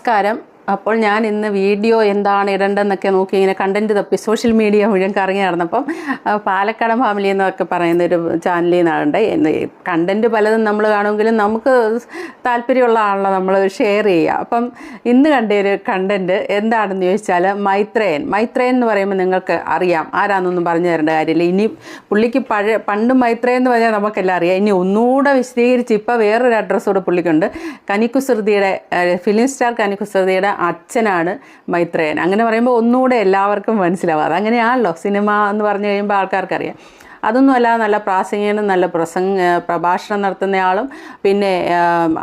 നമസ്കാരം അപ്പോൾ ഞാൻ ഇന്ന് വീഡിയോ എന്താണ് ഇടേണ്ടതെന്നൊക്കെ നോക്കി ഇങ്ങനെ കണ്ടന്റ് തപ്പി സോഷ്യൽ മീഡിയ മുഴുവൻ കറങ്ങി നടന്നപ്പം പാലക്കാടൻ ഫാമിലി എന്നൊക്കെ പറയുന്ന ഒരു ചാനലിൽ നിന്നാണ്ട് കണ്ടന്റ് പലതും നമ്മൾ കാണുമെങ്കിലും നമുക്ക് താല്പര്യമുള്ള ആണല്ലോ നമ്മൾ ഷെയർ ചെയ്യുക. അപ്പം ഇന്ന് കണ്ട ഒരു കണ്ടന്റ് എന്താണെന്ന് ചോദിച്ചാൽ മൈത്രേയൻ. മൈത്രേയൻ എന്ന് പറയുമ്പോൾ നിങ്ങൾക്ക് അറിയാം. ആരാന്നൊന്നും പറഞ്ഞു തരേണ്ട കാര്യമില്ല. ഇനി പുള്ളിക്ക് പഴയ പണ്ട് മൈത്രേയൻ എന്ന് പറഞ്ഞാൽ നമുക്കെല്ലാം അറിയാം. ഇനി ഒന്നുകൂടെ വിശദീകരിച്ച് ഇപ്പോൾ വേറൊരു അഡ്രസ്സോട് പുള്ളിക്കുണ്ട്. കനിക്കുസൃതിയുടെ ഫിലിം സ്റ്റാർ കനിക്കുസൃതിയുടെ അച്ഛനാണ് മൈത്രേയൻ. അങ്ങനെ പറയുമ്പോൾ ഒന്നുകൂടെ എല്ലാവർക്കും മനസ്സിലാവും. അതങ്ങനെയാണല്ലോ സിനിമ എന്ന് പറഞ്ഞു കഴിയുമ്പോൾ ആൾക്കാർക്കറിയാം. അതൊന്നുമല്ല നല്ല പ്രാസംഗികനും നല്ല പ്രസംഗ പ്രഭാഷണം നടത്തുന്നയാളും. പിന്നെ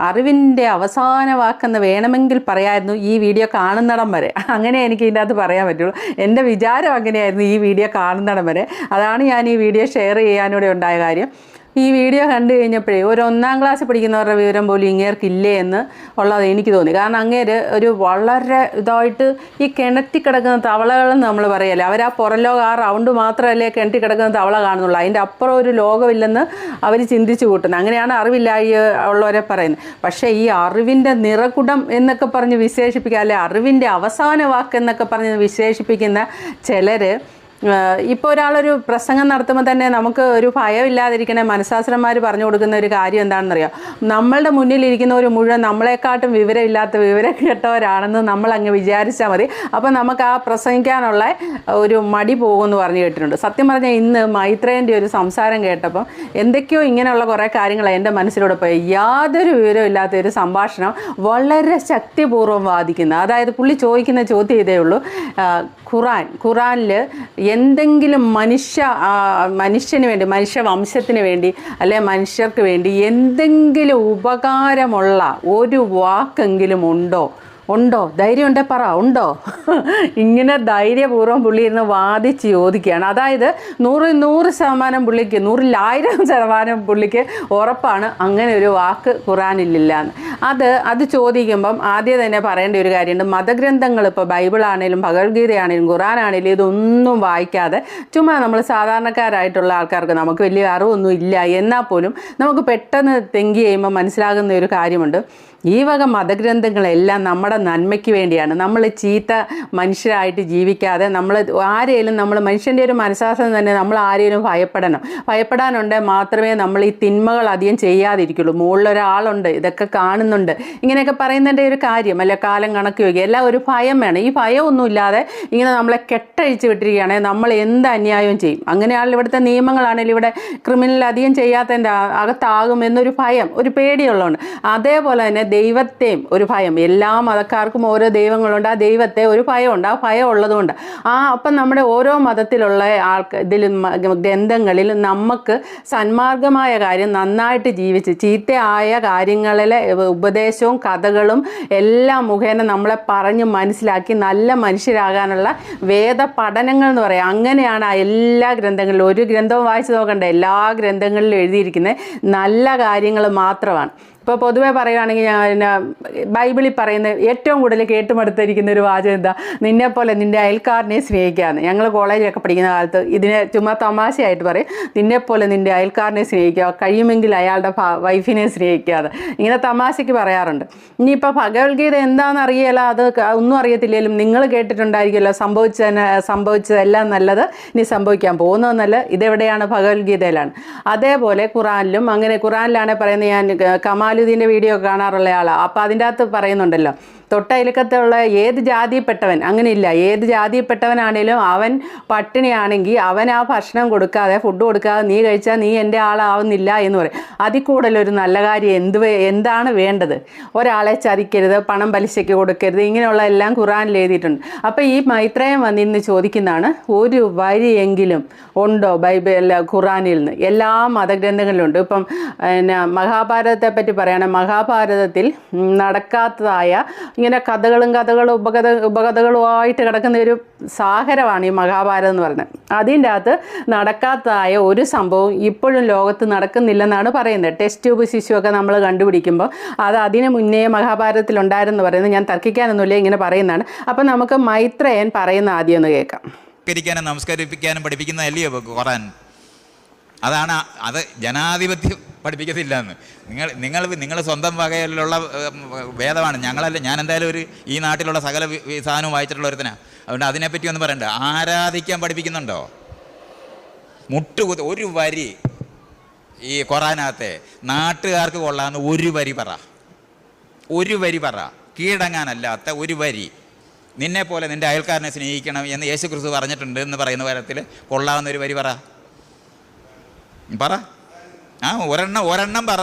അറിവിന്റെ അവസാന വാക്കെന്ന് വേണമെങ്കിൽ പറയായിരുന്നു ഈ വീഡിയോ കാണുന്നിടം വരെ. അങ്ങനെ എനിക്ക് ഇതിന്റെ അകത്ത് പറയാൻ പറ്റുള്ളൂ. എന്റെ വിചാരം അങ്ങനെയായിരുന്നു ഈ വീഡിയോ കാണുന്നിടം വരെ. അതാണ് ഞാൻ ഈ വീഡിയോ ഷെയർ ചെയ്യാനൂടെ ഉണ്ടായ കാര്യം. ഈ വീഡിയോ കണ്ടു കഴിഞ്ഞപ്പോഴേ ഒരു ഒന്നാം ക്ലാസ് പഠിക്കുന്നവരുടെ വിവരം പോലും ഇങ്ങേർക്കില്ലേ എന്ന് ഉള്ളത് എനിക്ക് തോന്നി. കാരണം അങ്ങേര് ഒരു വളരെ ഇതായിട്ട് ഈ കിണറ്റി കിടക്കുന്ന തവളകളെന്ന് നമ്മൾ പറയല്ലേ അവർ ആ പുറലോകം ആ റൗണ്ട് മാത്രമല്ലേ കിണറ്റി കിടക്കുന്ന തവള കാണുന്നുള്ളൂ. അതിന്റെ അപ്പുറം ഒരു ലോകമില്ലെന്ന് അവർ ചിന്തിച്ചു കൂട്ടുന്നത് അങ്ങനെയാണ് അറിവില്ലായി ഉള്ളവരെ പറയുന്നത്. പക്ഷേ ഈ അറിവിന്റെ നിറകുടം എന്നൊക്കെ പറഞ്ഞ് വിശേഷിപ്പിക്കുക അല്ലെ അറിവിന്റെ അവസാന വാക്ക് എന്നൊക്കെ പറഞ്ഞ് വിശേഷിപ്പിക്കുന്ന ചിലർ ഇപ്പോൾ ഒരാളൊരു പ്രസംഗം നടത്തുമ്പോൾ തന്നെ നമുക്ക് ഒരു ഭയമില്ലാതിരിക്കണേ മനഃശാസ്ത്രന്മാർ പറഞ്ഞു കൊടുക്കുന്ന ഒരു കാര്യം എന്താണെന്നറിയാം? നമ്മളുടെ മുന്നിലിരിക്കുന്നവർ മുഴുവൻ നമ്മളെക്കാട്ടും വിവരമില്ലാത്ത വിവരം കേട്ടവരാണെന്ന് നമ്മൾ അങ്ങ് വിചാരിച്ചാൽ മതി. അപ്പോൾ നമുക്ക് ആ പ്രസംഗിക്കാനുള്ള ഒരു മടി പോകുമെന്ന് പറഞ്ഞു കേട്ടിട്ടുണ്ട്. സത്യം പറഞ്ഞാൽ ഇന്ന് മൈത്രേന്റെ ഒരു സംസാരം കേട്ടപ്പം എന്തൊക്കെയോ ഇങ്ങനെയുള്ള കുറേ കാര്യങ്ങൾ എന്റെ മനസ്സിലൂടെ പോയി. യാതൊരു വിവരമില്ലാത്ത ഒരു സംഭാഷണം വളരെ ശക്തിപൂർവം വാദിക്കുന്നത് അതായത് പുള്ളി ചോദിക്കുന്ന ചോദ്യം ഇതേ ഉള്ളൂ. ഖുറാൻ ഖുറാനിൽ എന്തെങ്കിലും മനുഷ്യ മനുഷ്യന് വേണ്ടി മനുഷ്യ വംശത്തിന് വേണ്ടി അല്ലെ മനുഷ്യർക്ക് വേണ്ടി എന്തെങ്കിലും ഉപകാരമുള്ള ഒരു വാക്കെങ്കിലും ഉണ്ടോ? ഉണ്ടോ? ധൈര്യം ഉണ്ടേ പറ ഉണ്ടോ? ഇങ്ങനെ ധൈര്യപൂർവം പുള്ളി ഇരുന്ന് വാദിച്ച് ചോദിക്കുകയാണ്. അതായത് നൂറ് നൂറ് ശതമാനം പുള്ളിക്ക് നൂറിലായിരം ശതമാനം പുള്ളിക്ക് ഉറപ്പാണ് അങ്ങനെ ഒരു വാക്ക് ഖുറാനിലില്ല എന്ന്. അത് അത് ചോദിക്കുമ്പം ആദ്യം തന്നെ പറയേണ്ട ഒരു കാര്യമുണ്ട്. മതഗ്രന്ഥങ്ങൾ ഇപ്പോൾ ബൈബിളാണേലും ഭഗവത്ഗീതയാണേലും ഖുറാനാണേലും ഇതൊന്നും വായിക്കാതെ ചുമ്മാ നമ്മൾ സാധാരണക്കാരായിട്ടുള്ള ആൾക്കാർക്ക് നമുക്ക് വലിയ അറിവൊന്നും ഇല്ല എന്നാൽ പോലും നമുക്ക് പെട്ടെന്ന് തെങ്കി ചെയ്യുമ്പോൾ മനസ്സിലാകുന്ന ഒരു കാര്യമുണ്ട്. ഈ വക മതഗ്രന്ഥങ്ങളെല്ലാം നമ്മുടെ നന്മയ്ക്ക് വേണ്ടിയാണ്. നമ്മൾ ചീത്ത മനുഷ്യരായിട്ട് ജീവിക്കാതെ നമ്മൾ ആരെയും നമ്മൾ മനുഷ്യന്റെ ഒരു മനസ്സാസം തന്നെ നമ്മൾ ആരെയും ഭയപ്പെടണം. ഭയപ്പെടാനുണ്ടെങ്കിൽ മാത്രമേ നമ്മൾ ഈ തിന്മകൾ അധികം ചെയ്യാതിരിക്കുള്ളൂ. മുകളിലൊരാളുണ്ട് ഇതൊക്കെ കാണുന്നുണ്ട്. ഇങ്ങനെയൊക്കെ പറയുന്നതിന്റെ ഒരു കാര്യം അല്ല? കാലം കണക്ക് വയ്ക്കുക. എല്ലാം ഒരു ഭയം വേണം. ഈ ഭയമൊന്നുമില്ലാതെ ഇങ്ങനെ നമ്മളെ കെട്ടഴിച്ച് വിട്ടിരിക്കുകയാണെങ്കിൽ നമ്മൾ എന്ത് അന്യായവും ചെയ്യും? അങ്ങനെയാണല്ലോ ഇവിടുത്തെ നിയമങ്ങളാണെങ്കിലും ഇവിടെ ക്രിമിനൽ അധികം ചെയ്യാത്തതിന്റെ അകത്താകും എന്നൊരു ഭയം ഒരു പേടിയുള്ളതുകൊണ്ട്. അതേപോലെ തന്നെ ദൈവത്തെയും ഒരു ഭയം. എല്ലാ മതക്കാർക്കും ഓരോ ദൈവങ്ങളുണ്ട്. ആ ദൈവത്തെ ഒരു ഭയമുണ്ട്. ആ ഭയം ഉള്ളതുകൊണ്ട്. ആ അപ്പം നമ്മുടെ ഓരോ മതത്തിലുള്ള ആൾക്ക് ഇതിൽ ഗ്രന്ഥങ്ങളിൽ നമുക്ക് സന്മാർഗമായ കാര്യം നന്നായിട്ട് ജീവിച്ച് ചീത്തയായ കാര്യങ്ങളിലെ ഉപദേശവും കഥകളും എല്ലാം മുഖേന നമ്മളെ പറഞ്ഞ് മനസ്സിലാക്കി നല്ല മനുഷ്യരാകാനുള്ള വേദ പഠനങ്ങൾ എന്ന് പറയാം. അങ്ങനെയാണ് ആ എല്ലാ ഗ്രന്ഥങ്ങളിലും ഒരു ഗ്രന്ഥവും വായിച്ചു നോക്കണ്ട. എല്ലാ ഗ്രന്ഥങ്ങളിലും എഴുതിയിരിക്കുന്നത് നല്ല കാര്യങ്ങൾ മാത്രമാണ്. ഇപ്പോൾ പൊതുവേ പറയുകയാണെങ്കിൽ ഞാൻ പിന്നെ ബൈബിളിൽ പറയുന്ന ഏറ്റവും കൂടുതൽ കേട്ടുമടുത്തിരിക്കുന്ന ഒരു വാചകം എന്താ? നിന്നെപ്പോലെ നിന്റെ അയൽക്കാരനെ സ്നേഹിക്കാമെന്ന് ഞങ്ങൾ കോളേജിലൊക്കെ പഠിക്കുന്ന കാലത്ത് ഇതിനെ ചുമ്മാ തമാശയായിട്ട് പറയും. നിന്നെപ്പോലെ നിന്റെ അയൽക്കാരനെ സ്നേഹിക്കുക കഴിയുമെങ്കിൽ അയാളുടെ വൈഫിനെ സ്നേഹിക്കാതെ ഇങ്ങനെ തമാശയ്ക്ക് പറയാറുണ്ട്. ഇനിയിപ്പോൾ ഭഗവത്ഗീത എന്താണെന്ന് അറിയില്ല അത് ഒന്നും അറിയത്തില്ലെങ്കിലും നിങ്ങൾ കേട്ടിട്ടുണ്ടായിരിക്കുമല്ലോ. സംഭവിച്ച സംഭവിച്ചതെല്ലാം നല്ലത് ഇനി സംഭവിക്കാൻ പോകുന്നതെന്നല്ല ഇതെവിടെയാണ് ഭഗവത്ഗീതയിലാണ്. അതേപോലെ ഖുറാനിലും അങ്ങനെ ഖുറാനിലാണ് പറയുന്നത് ഞാൻ ക- കമാലുദ്ദീന്റെ വീഡിയോ കാണാറുള്ള ആളാണ് അപ്പോൾ അതിന്റെ അകത്ത് പറയുന്നുണ്ടല്ലോ തൊട്ടയൽക്കത്തുള്ള ഏത് ജാതിയിൽപ്പെട്ടവൻ അങ്ങനെയില്ല. ഏത് ജാതിയിൽപ്പെട്ടവനാണേലും അവൻ പട്ടിണിയാണെങ്കിൽ അവൻ ആ ഭക്ഷണം കൊടുക്കാതെ ഫുഡ് കൊടുക്കാതെ നീ കഴിച്ചാൽ നീ എന്റെ ആളാവുന്നില്ല എന്ന് പറയും. അതിൽ കൂടുതലൊരു നല്ല കാര്യം എന്ത് എന്താണ് വേണ്ടത്? ഒരാളെ ചതിക്കരുത് പണം പലിശയ്ക്ക് കൊടുക്കരുത് ഇങ്ങനെയുള്ള എല്ലാം ഖുറാനിൽ എഴുതിയിട്ടുണ്ട്. അപ്പോൾ ഈ മൈത്രേയം വന്നിന്ന് ചോദിക്കുന്നതാണ് ഒരു വരിയെങ്കിലും ഉണ്ടോ ബൈബിൾ ഖുറാനിൽ നിന്ന്? എല്ലാ മതഗ്രന്ഥങ്ങളിലും ഉണ്ട് ഇപ്പം പിന്നെ മഹാഭാരതത്തെ പറ്റി പറയുകയാണെങ്കിൽ മഹാഭാരതത്തിൽ നടക്കാത്തതായ ഇങ്ങനെ കഥകളും കഥകളും ഉപകഥ ഉപകഥകളുമായിട്ട് കിടക്കുന്ന ഒരു സാഹരമാണ് ഈ മഹാഭാരതം എന്ന് പറയുന്നത്. അതിന്റെ അകത്ത് നടക്കാത്തതായ ഒരു സംഭവം ഇപ്പോഴും ലോകത്ത് നടക്കുന്നില്ലെന്നാണ് പറയുന്നത്. ടെസ്റ്റ് ട്യൂബ് ശിശുവൊക്കെ നമ്മൾ കണ്ടുപിടിക്കുമ്പോൾ അത് അതിന് മുന്നേ മഹാഭാരതത്തിലുണ്ടായിരുന്നു പറയുന്നത്. ഞാൻ തർക്കിക്കാനൊന്നുമില്ല ഇങ്ങനെ പറയുന്നതാണ്. അപ്പം നമുക്ക് മൈത്രയൻ പറയുന്ന ആദ്യം ഒന്ന് കേൾക്കാം. നമസ്കരിപ്പിക്കാനും പഠിപ്പിക്കുന്ന അല്ലയോ ഖുറാൻ അതാണ് അത് ജനാധിപത്യം പഠിപ്പിക്കത്തില്ല എന്ന് നിങ്ങൾ നിങ്ങൾ നിങ്ങൾ സ്വന്തം വകയിലുള്ള വേദമാണ്. ഞങ്ങളല്ല ഞാൻ എന്തായാലും ഒരു ഈ നാട്ടിലുള്ള സകല സാധനവും വായിച്ചിട്ടുള്ള ഒരുത്തനാണ് അതുകൊണ്ട് അതിനെപ്പറ്റി ഒന്നും പറയണ്ട. ആരാധിക്കാൻ പഠിപ്പിക്കുന്നുണ്ടോ? മുട്ടുകുത്ത് ഒരു വരി ഈ കൊറാനാത്തെ നാട്ടുകാർക്ക് കൊള്ളാമെന്ന് ഒരു വരി പറ. ഒരു വരി പറ. കീഴടങ്ങാനല്ലാത്ത ഒരു വരി. നിന്നെ പോലെ നിന്റെ അയൽക്കാരനെ സ്നേഹിക്കണം എന്ന് യേശു ക്രിസ്തു പറഞ്ഞിട്ടുണ്ട് എന്ന് പറയുന്ന തരത്തിൽ കൊള്ളാവുന്ന ഒരു വരി പറ. പറ. ആ ഒരെണ്ണം ഒരെണ്ണം പറ.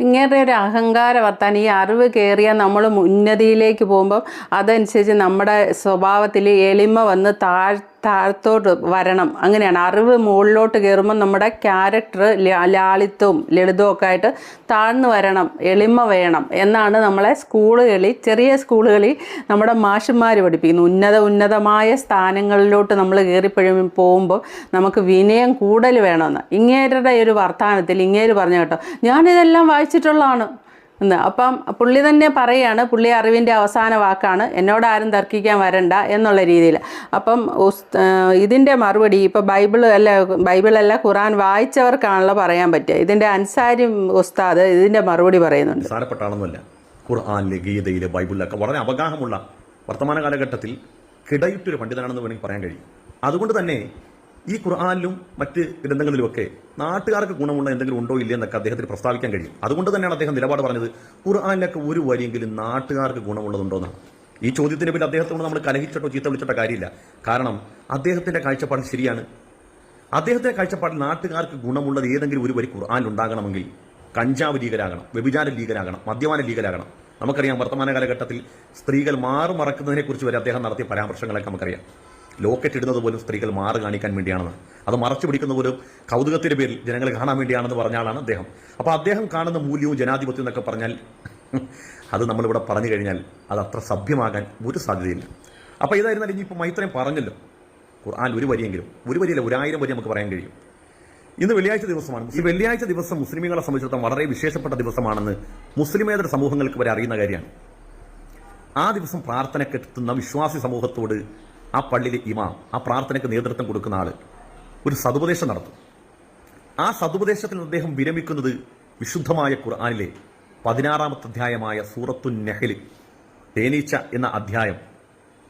ഇങ്ങനെ ഒരു അഹങ്കാര വർത്താൻ ഈ അറിവ് കയറിയാൽ നമ്മൾ ഉന്നതിയിലേക്ക് പോകുമ്പം അതനുസരിച്ച് നമ്മുടെ സ്വഭാവത്തിൽ എളിമ വന്ന് താഴ് താഴത്തോട്ട് വരണം. അങ്ങനെയാണ്. അറിവ് മുകളിലോട്ട് കയറുമ്പോൾ നമ്മുടെ ക്യാരക്ടർ ലാളിത്വവും ലളിതവും ഒക്കെ ആയിട്ട് താഴ്ന്നു വരണം എളിമ വേണം എന്നാണ് നമ്മളെ സ്കൂളുകളിൽ ചെറിയ സ്കൂളുകളിൽ നമ്മുടെ മാഷന്മാർ പഠിപ്പിക്കുന്നു. ഉന്നത ഉന്നതമായ സ്ഥാനങ്ങളിലോട്ട് നമ്മൾ കയറിപ്പോഴും പോകുമ്പോൾ നമുക്ക് വിനയം കൂടുതൽ വേണമെന്ന്. ഇങ്ങേരുടെ ഒരു വർത്തമാനത്തിൽ ഇങ്ങേര് പറഞ്ഞു കേട്ടോ ഞാനിതെല്ലാം വായിച്ചിട്ടുള്ളതാണ്. എന്ന്. അപ്പം പുള്ളി തന്നെ പറയുകയാണ് പുള്ളി അറിവിന്റെ അവസാന വാക്കാണ്. എന്നോട് ആരും തർക്കിക്കാൻ വരണ്ട എന്നുള്ള രീതിയിൽ. അപ്പം ഇതിന്റെ മറുപടി ഇപ്പോൾ ബൈബിൾ അല്ല ബൈബിളല്ല ഖുറാൻ വായിച്ചവർക്കാണല്ലോ പറയാൻ പറ്റുക. ഇതിന്റെ അൻസാരി ഉസ്താദ് ഇതിന്റെ മറുപടി പറയുന്നുണ്ട്. ഖുർആാനിലെ ഗീതയിലെ ബൈബിളിലൊക്കെ വളരെ അവഗാഹമുള്ള വർത്തമാന കാലഘട്ടത്തിൽ കിടയിട്ടൊരു പണ്ഡിതനാണെന്ന് വേണമെങ്കിൽ പറയാൻ കഴിയും. അതുകൊണ്ട് തന്നെ ഈ ഖുർആാനിലും മറ്റ് ഗ്രന്ഥങ്ങളിലുമൊക്കെ നാട്ടുകാർക്ക് ഗുണമുള്ള എന്തെങ്കിലും ഉണ്ടോ ഇല്ലേ എന്നൊക്കെ അദ്ദേഹത്തിന് പ്രസ്താവിക്കാൻ കഴിയും. അതുകൊണ്ട് തന്നെയാണ് അദ്ദേഹം നിലപാട് പറഞ്ഞത് ഖുർആാനിലൊക്കെ ഒരു വരിയെങ്കിലും നാട്ടുകാർക്ക് ഗുണമുള്ളതുണ്ടോ ഈ ചോദ്യത്തിന് പിന്നെ അദ്ദേഹത്തോട് നമ്മൾ കലഹിച്ചിട്ടോ ചീത്ത വിളിച്ചിട്ടോ കാര്യമില്ല. കാരണം അദ്ദേഹത്തിന്റെ കാഴ്ചപ്പാട് ശരിയാണ്. അദ്ദേഹത്തിന്റെ കാഴ്ചപ്പാടിൽ നാട്ടുകാർക്ക് ഗുണമുള്ളത് ഏതെങ്കിലും ഒരു വരി ഖുർആാനിൽ ഉണ്ടാകണമെങ്കിൽ കഞ്ചാവ് ലീഗലാകണം വ്യഭിചാര ലീഗലാകണം മദ്യപാന ലീഗലാകണം. നമുക്കറിയാം വർത്തമാന കാലഘട്ടത്തിൽ സ്ത്രീകൾ മാറു മറക്കുന്നതിനെ കുറിച്ച് വരെ അദ്ദേഹം നടത്തിയ പരാമർശങ്ങളൊക്കെ നമുക്കറിയാം. ലോക്കറ്റ് ഇടുന്നത് പോലും സ്ത്രീകൾ മാറ് കാണിക്കാൻ വേണ്ടിയാണെന്ന്. അത് മറച്ചു പിടിക്കുന്ന പോലും കൗതുകത്തിന്റെ പേരിൽ ജനങ്ങൾ കാണാൻ വേണ്ടിയാണെന്ന് പറഞ്ഞ ആളാണ് അദ്ദേഹം. അപ്പോൾ അദ്ദേഹം കാണുന്ന മൂല്യവും ജനാധിപത്യം എന്നൊക്കെ പറഞ്ഞാൽ അത് നമ്മളിവിടെ പറഞ്ഞു കഴിഞ്ഞാൽ അത് അത്ര സഭ്യമാകാൻ ഒരു സാധ്യതയില്ല. അപ്പോൾ ഇതായിരുന്നാലും ഇനിയിപ്പോൾ മൈത്രയും പറഞ്ഞല്ലോ. ഖുർആൻ ഒരു വരിയെങ്കിലും ഒരു വരിയല്ല ഒരായിരം വരി നമുക്ക് പറയാൻ കഴിയും. ഇന്ന് വെള്ളിയാഴ്ച ദിവസമാണ്. ഈ വെള്ളിയാഴ്ച ദിവസം മുസ്ലിമുകളെ സംബന്ധിച്ചിടത്തോളം വളരെ വിശേഷപ്പെട്ട ദിവസമാണെന്ന് മുസ്ലിമേതര സമൂഹങ്ങൾക്ക് വരെ അറിയുന്ന കാര്യമാണ്. ആ ദിവസം പ്രാർത്ഥനക്കെത്തുന്ന വിശ്വാസി സമൂഹത്തോട് ആ പള്ളിയിലെ ഇമാം ആ പ്രാർത്ഥനയ്ക്ക് നേതൃത്വം കൊടുക്കുന്ന ആൾ ഒരു സതുപദേശം നടത്തും. ആ സതുപദേശത്തിൽ അദ്ദേഹം വിരമിക്കുന്നത് വിശുദ്ധമായ ഖുർആാനിലെ പതിനാറാമത്തെ അധ്യായമായ സൂറത്തു നെഹലി തേനീച്ച എന്ന അധ്യായം.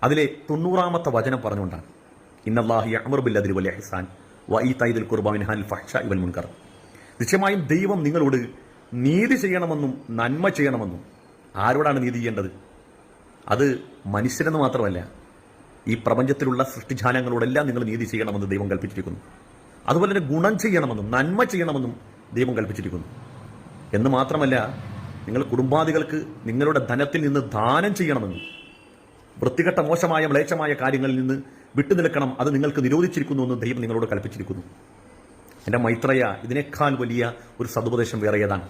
അതിലെ തൊണ്ണൂറാമത്തെ വചനം പറഞ്ഞുകൊണ്ടാണ്. ഇന്നല്ലാഹി അതിൽ വലിയ ഹിസാൻ വൈ തൈദുൽ കുർബാൻ ഫഹ്ഷ ഇവൽ മുൻകർ. നിശ്ചയമായും ദൈവം നിങ്ങളോട് നീതി ചെയ്യണമെന്നും നന്മ ചെയ്യണമെന്നും ആരോടാണ് നീതി ചെയ്യേണ്ടത്? അത് മനുഷ്യരെന്ന് മാത്രമല്ല ഈ പ്രപഞ്ചത്തിലുള്ള സൃഷ്ടിജാലങ്ങളോടെല്ലാം നിങ്ങൾ നീതി ചെയ്യണമെന്ന് ദൈവം കൽപ്പിച്ചിരിക്കുന്നു. അതുപോലെ തന്നെ ഗുണം ചെയ്യണമെന്നും നന്മ ചെയ്യണമെന്നും ദൈവം കൽപ്പിച്ചിരിക്കുന്നു. എന്ന് മാത്രമല്ല നിങ്ങൾ കുടുംബാദികൾക്ക് നിങ്ങളുടെ ധനത്തിൽ നിന്ന് ദാനം ചെയ്യണമെന്നും വൃത്തികെട്ട മോശമായ മ്ലേച്ഛമായ കാര്യങ്ങളിൽ നിന്ന് വിട്ടുനിൽക്കണം അത് നിങ്ങൾക്ക് നിരോധിച്ചിരിക്കുന്നു എന്ന് ദൈവം നിങ്ങളോട് കൽപ്പിച്ചിരിക്കുന്നു. എന്റെ മൈത്രയ ഇതിനേക്കാൾ വലിയ ഒരു സതുപദേശം വേറെ ഏതാണ്?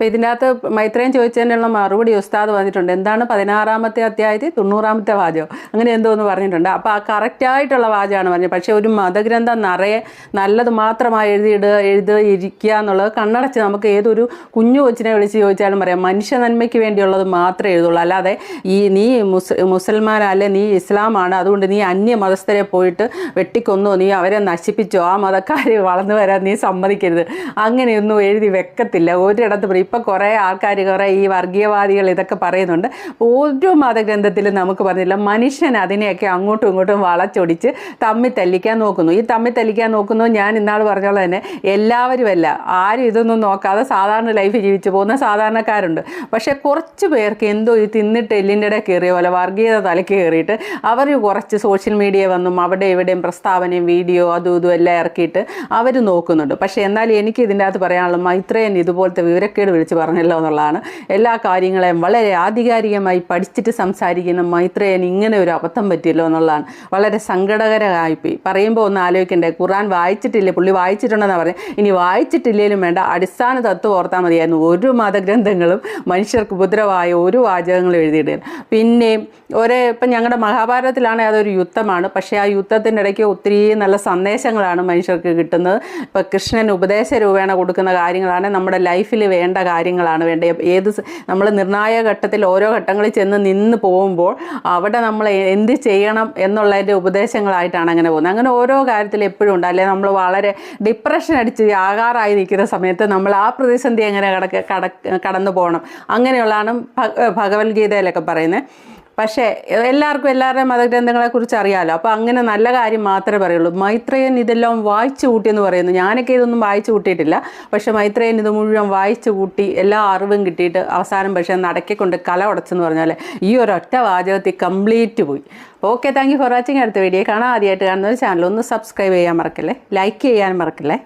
ഇതിനകത്ത് മൈത്രേയൻ ചോദിച്ചതിനുള്ള മറുപടി ഉസ്താദ് വന്നിട്ടുണ്ട് എന്താണ് പതിനാറാമത്തെ അധ്യായത്തിൽ തൊണ്ണൂറാമത്തെ വാചകം? അങ്ങനെ എന്തോ എന്ന് പറഞ്ഞിട്ടുണ്ട്. അപ്പോൾ ആ കറക്റ്റായിട്ടുള്ള വാചകമാണ് പറഞ്ഞത്. പക്ഷേ ഒരു മതഗ്രന്ഥം നിറയെ നല്ലത് മാത്രമായി എഴുതിയിടുക എഴുതിയിരിക്കുക എന്നുള്ളത് കണ്ണടച്ച് നമുക്ക് ഏതൊരു കുഞ്ഞു കൊച്ചിനെ വിളിച്ച് ചോദിച്ചാലും പറയാം മനുഷ്യ നന്മയ്ക്ക് വേണ്ടിയുള്ളത് മാത്രമേ എഴുതുള്ളൂ. അല്ലാതെ ഈ നീ മുസ് മുസൽമാനല്ലേ നീ ഇസ്ലാമാണ് അതുകൊണ്ട് നീ അന്യ മതസ്ഥരെ പോയിട്ട് വെട്ടിക്കൊന്നോ നീ അവരെ നശിപ്പിച്ചോ ആ മതക്കാരെ വളർന്നു വരാൻ നീ സമ്മതിക്കരുത്. അങ്ങനെയൊന്നും എഴുതി വെക്കത്തില്ല. ഒരിടത്ത് പറയും. ഇപ്പം കുറേ ആൾക്കാർ കുറേ ഈ വർഗീയവാദികൾ ഇതൊക്കെ പറയുന്നുണ്ട്. ഓരോ മതഗ്രന്ഥത്തിലും നമുക്ക് പറഞ്ഞില്ല. മനുഷ്യൻ അതിനെയൊക്കെ അങ്ങോട്ടും ഇങ്ങോട്ടും വളച്ചൊടിച്ച് തമ്മി തല്ലിക്കാൻ നോക്കുന്നു. ഈ തമ്മി തല്ലിക്കാൻ നോക്കുന്നു ഞാൻ ഇന്നാൾ പറഞ്ഞോളെ തന്നെ. എല്ലാവരുമല്ല. ആരും ഇതൊന്നും നോക്കാതെ സാധാരണ ലൈഫ് ജീവിച്ചു പോകുന്ന സാധാരണക്കാരുണ്ട്. പക്ഷേ കുറച്ച് പേർക്ക് എന്തോ ഈ തിന്നിട്ട് എല്ലിന്റെ ഇടയിൽ കയറിയ പോലെ വർഗീയത തലയ്ക്ക് കയറിയിട്ട് അവർ കുറച്ച് സോഷ്യൽ മീഡിയ വന്നും അവിടെ ഇവിടെയും പ്രസ്താവനയും വീഡിയോ അതും ഇതും എല്ലാം ഇറക്കിയിട്ട് അവർ നോക്കുന്നുണ്ട്. പക്ഷേ എന്നാലും എനിക്ക് ഇതിന്റെ അകത്ത് പറയാനുള്ള മൈത്രേയൻ ഇതുപോലത്തെ വിവരക്കേട് വിളിച്ച് പറഞ്ഞല്ലോ എന്നുള്ളതാണ്. എല്ലാ കാര്യങ്ങളെയും വളരെ ആധികാരികമായി പഠിച്ചിട്ട് സംസാരിക്കുന്ന മൈത്രേയൻ ഇങ്ങനെ ഒരു അബദ്ധം പറ്റിയല്ലോ എന്നുള്ളതാണ്. വളരെ സങ്കടകരമായിപ്പോയി പറയുമ്പോൾ ഒന്ന് ആലോചിക്കണ്ടേ ഖുറാൻ വായിച്ചിട്ടില്ലേ? പുള്ളി വായിച്ചിട്ടുണ്ടെന്നാണ് പറഞ്ഞത് ഇനി വായിച്ചിട്ടില്ലേലും വേണ്ട അടിസ്ഥാന തത്വം ഓർത്താൽ മതിയായിരുന്നു. ഒരു മതഗ്രന്ഥങ്ങളും മനുഷ്യർക്ക് ഉപദ്രവമായ ഒരു വാചകങ്ങളും എഴുതിയിടുക പിന്നെ ഒരേ ഇപ്പം ഞങ്ങളുടെ മഹാഭാരതത്തിലാണെങ്കിൽ അതൊരു യുദ്ധമാണ്. പക്ഷേ ആ യുദ്ധത്തിന്റെ ഇടയ്ക്ക് ഒത്തിരി നല്ല സന്ദേശങ്ങളാണ് മനുഷ്യർക്ക് കിട്ടുന്നത്. ഇപ്പം കൃഷ്ണൻ ഉപദേശ രൂപേണ കൊടുക്കുന്ന കാര്യങ്ങളാണ് നമ്മുടെ ലൈഫിൽ ലൈഫിൽ വേണ്ട കാര്യങ്ങളാണ് വേണ്ടത്. ഏത് നമ്മൾ നിർണായക ഘട്ടത്തിൽ ഓരോ ഘട്ടങ്ങളിൽ ചെന്ന് നിന്ന് പോകുമ്പോൾ അവിടെ നമ്മൾ എന്ത് ചെയ്യണം എന്നുള്ളതിന്റെ ഉപദേശങ്ങളായിട്ടാണ് അങ്ങനെ പോകുന്നത്. അങ്ങനെ ഓരോ കാര്യത്തിൽ എപ്പോഴും ഉണ്ട്. അല്ലെങ്കിൽ നമ്മൾ വളരെ ഡിപ്രഷൻ അടിച്ച് ആകാറായി നിൽക്കുന്ന സമയത്ത് നമ്മൾ ആ പ്രതിസന്ധി എങ്ങനെ കടക്ക കട കടന്നു പോകണം അങ്ങനെയുള്ളതാണ് ഭഗവത്ഗീതയിലൊക്കെ പറയുന്നത്. പക്ഷേ എല്ലാവർക്കും എല്ലാവരുടെയും മതഗ്രന്ഥങ്ങളെക്കുറിച്ച് അറിയാമല്ലോ അപ്പോൾ അങ്ങനെ നല്ല കാര്യം മാത്രമേ പറയുള്ളൂ. മൈത്രേയൻ ഇതെല്ലാം വായിച്ചു കൂട്ടിയെന്ന് പറയുന്നു. ഞാനൊക്കെ ഇതൊന്നും വായിച്ചു കൂട്ടിയിട്ടില്ല. പക്ഷേ മൈത്രയൻ ഇത് മുഴുവൻ വായിച്ചു കൂട്ടി എല്ലാ അറിവും കിട്ടിയിട്ട് അവസാനം പക്ഷേ നടക്കിക്കൊണ്ട് കല ഉടച്ചെന്ന് പറഞ്ഞാൽ ഈ ഒരൊറ്റ വാചകത്തിൽ കംപ്ലീറ്റ് പോയി. Okay thank you for watching. അടുത്ത വീഡിയോ കാണാം. ആദ്യമായിട്ട് കാണുന്ന ചാനൽ ഒന്ന് സബ്സ്ക്രൈബ് ചെയ്യാൻ മറക്കല്ലേ? ലൈക്ക് ചെയ്യാൻ മറക്കല്ലേ?